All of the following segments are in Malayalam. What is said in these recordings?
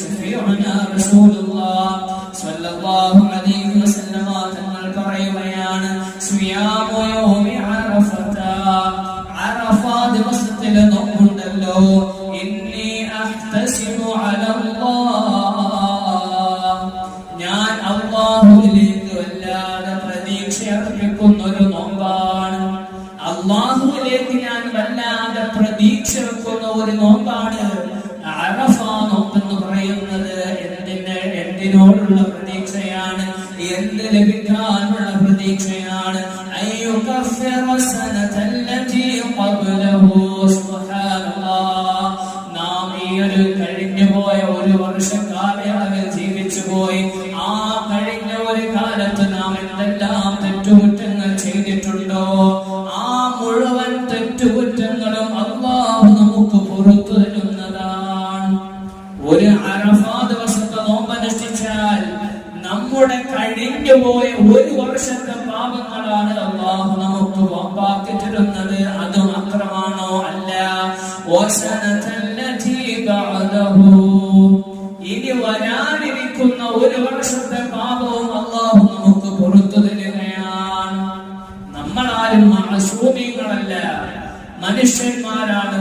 ശഫീഉനാ റസൂലുള്ളാഹ് സ്വല്ലല്ലാഹു അലൈഹി വസല്ലമ തങ്ങൾ പറയുകയാണ് സിയാമു യൗമി അറഫത അറഫ ദിവസത്തിൽ നോക്കുണ്ടല്ലോ ഇന്നി അഹ്തസിബു അലല്ലാഹ്. ഞാൻ അല്ലാഹുവിലേക്ക് വല്ലാതെ പ്രതീക്ഷ അർപ്പിക്കുന്ന ഒരു നോമ്പാണ്. അല്ലാഹുവിലേക്ക് ഞാൻ വല്ലാതെ പ്രതീക്ഷ വെക്കുന്ന ഒരു നോമ്പാണ് എന്തിനോടുള്ള പ്രതീക്ഷയാണ്. എന്ത് ലഭിക്കാനുള്ള പ്രതീക്ഷയാണ്? നാം ഈ ഒരു കഴിഞ്ഞു പോയ ഒരു ജീവിച്ചു പോയി ആ ഒരു നാം എന്തെല്ലാം ചെയ്തിട്ടുണ്ടോ? ആ മുഴുവൻ അള്ളാഹു നമുക്ക് ഒരു അറഫാ നമ്മുടെ കഴിഞ്ഞു പോയ ഒരു വർഷത്തെ പാപങ്ങളാണ് അള്ളാഹു നമുക്ക് വാപ്പാക്കി അത് മാത്രമാണോ അല്ല. ഇനി വരാനിരിക്കുന്ന ഒരു വർഷത്തെ പാപവും അള്ളാഹു നമുക്ക് പുറത്തു തരികയാണ്. നമ്മളാരും അസൂമികളല്ല മനുഷ്യന്മാരാണ്.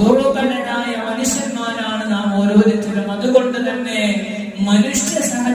ദുർബലരായ മനുഷ്യന്മാരാണ് നാം ഓരോരുത്തരും. അതുകൊണ്ട് തന്നെ മനുഷ്യ